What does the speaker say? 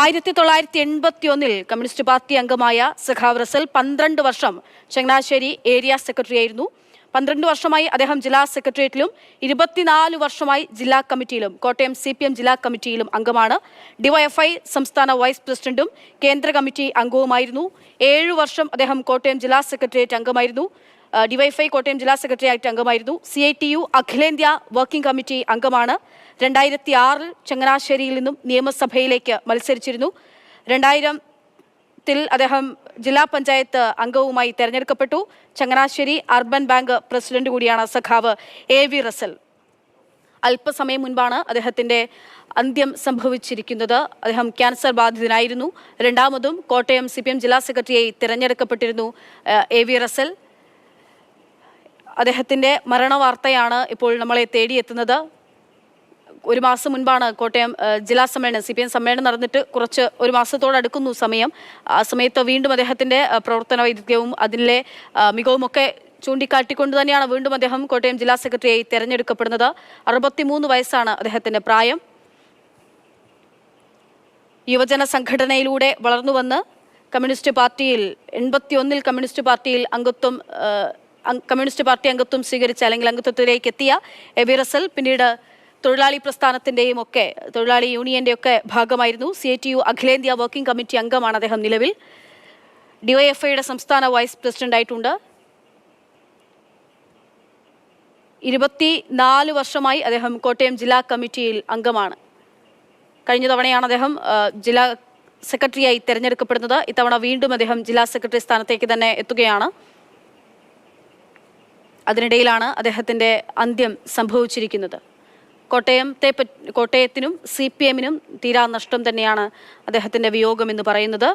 ആയിരത്തി തൊള്ളായിരത്തി എൺപത്തി ഒന്നിൽ കമ്മ്യൂണിസ്റ്റ് പാർട്ടി അംഗമായ സഖാവ് റസൽ പന്ത്രണ്ട് വർഷം ചങ്ങനാശ്ശേരി ഏരിയ സെക്രട്ടറി ആയിരുന്നു പന്ത്രണ്ട് വർഷമായി അദ്ദേഹം ജില്ലാ സെക്രട്ടേറിയറ്റിലും ഇരുപത്തിനാല് വർഷമായി ജില്ലാ കമ്മിറ്റിയിലും കോട്ടയം സി പി എം ജില്ലാ കമ്മിറ്റിയിലും അംഗമാണ്. ഡിവൈഎഫ്ഐ സംസ്ഥാന വൈസ് പ്രസിഡന്റും കേന്ദ്ര കമ്മിറ്റി അംഗവുമായിരുന്നു. ഏഴു വർഷം അദ്ദേഹം കോട്ടയം ജില്ലാ സെക്രട്ടേറിയറ്റ് അംഗമായിരുന്നു. ആ, ഡിവൈഎഫ്ഐ കോട്ടയം ജില്ലാ സെക്രട്ടറി ആയിട്ട് അംഗമായിരുന്നു. സി ഐ ടി യു അഖിലേന്ത്യാ വർക്കിംഗ് കമ്മിറ്റി അംഗമാണ്. രണ്ടായിരത്തി ആറിൽ ചങ്ങനാശ്ശേരിയിൽ നിന്നും നിയമസഭയിലേക്ക് മത്സരിച്ചിരുന്നു. രണ്ടായിരത്തിൽ അദ്ദേഹം ജില്ലാ പഞ്ചായത്ത് അംഗവുമായി തെരഞ്ഞെടുക്കപ്പെട്ടു. ചങ്ങനാശ്ശേരി അർബൻ ബാങ്ക് പ്രസിഡന്റ് കൂടിയാണ് സഖാവ് എ വി റസൽ. അല്പസമയം മുൻപാണ് അദ്ദേഹത്തിന്റെ അന്ത്യം സംഭവിച്ചിരിക്കുന്നത്. അദ്ദേഹം ക്യാൻസർ ബാധിതനായിരുന്നു. രണ്ടാമതും കോട്ടയം സി ജില്ലാ സെക്രട്ടറിയായി തിരഞ്ഞെടുക്കപ്പെട്ടിരുന്നു എ വി റസൽ. അദ്ദേഹത്തിന്റെ മരണവാർത്തയാണ് ഇപ്പോൾ നമ്മളെ തേടിയെത്തുന്നത്. ഒരു മാസം മുൻപാണ് കോട്ടയം ജില്ലാ സമ്മേളനം സി പി എം സമ്മേളനം നടന്നിട്ട് കുറച്ച് ഒരു മാസത്തോടടുക്കുന്നു സമയം. ആ സമയത്ത് വീണ്ടും അദ്ദേഹത്തിന്റെ പ്രവർത്തന വൈദഗ്ധ്യവും അതിലെ മികവുമൊക്കെ ചൂണ്ടിക്കാട്ടിക്കൊണ്ട് തന്നെയാണ് വീണ്ടും അദ്ദേഹം കോട്ടയം ജില്ലാ സെക്രട്ടറിയായി തെരഞ്ഞെടുക്കപ്പെടുന്നത്. അറുപത്തിമൂന്ന് വയസ്സാണ് അദ്ദേഹത്തിന്റെ പ്രായം. യുവജന സംഘടനയിലൂടെ വളർന്നു വന്ന് കമ്മ്യൂണിസ്റ്റ് പാർട്ടിയിൽ എൺപത്തി ഒന്നിൽ കമ്മ്യൂണിസ്റ്റ് പാർട്ടിയിൽ അംഗത്വം കമ്മ്യൂണിസ്റ്റ് പാർട്ടി അംഗത്വം സ്വീകരിച്ച അല്ലെങ്കിൽ അംഗത്വത്തിലേക്ക് എത്തിയ എ വി റസൽ. പിന്നീട് തൊഴിലാളി പ്രസ്ഥാനത്തിന്റെയും ഒക്കെ തൊഴിലാളി യൂണിയന്റെ ഒക്കെ ഭാഗമായിരുന്നു. സി ടി യു അഖിലേന്ത്യാ വർക്കിംഗ് കമ്മിറ്റി അംഗമാണ് അദ്ദേഹം നിലവിൽ. ഡിവൈഎഫ്ഐയുടെ സംസ്ഥാന വൈസ് പ്രസിഡന്റായിട്ടുണ്ട് ഇരുപത്തി നാല് വർഷമായി അദ്ദേഹം കോട്ടയം ജില്ലാ കമ്മിറ്റിയിൽ അംഗമാണ്. കഴിഞ്ഞ തവണയാണ് അദ്ദേഹം ജില്ലാ സെക്രട്ടറിയായി തിരഞ്ഞെടുക്കപ്പെടുന്നത്. ഇത്തവണ വീണ്ടും അദ്ദേഹം ജില്ലാ സെക്രട്ടറി സ്ഥാനത്തേക്ക് തന്നെ എത്തുകയാണ്. അതിനിടയിലാണ് അദ്ദേഹത്തിന്റെ അന്ത്യം സംഭവിച്ചിരിക്കുന്നത്. കോട്ടയത്തെ തേപ്പ കോട്ടയത്തിനും സി പി എമ്മിനും തീരാനഷ്ടം തന്നെയാണ് അദ്ദേഹത്തിന്റെ വിയോഗം എന്ന് പറയുന്നത്.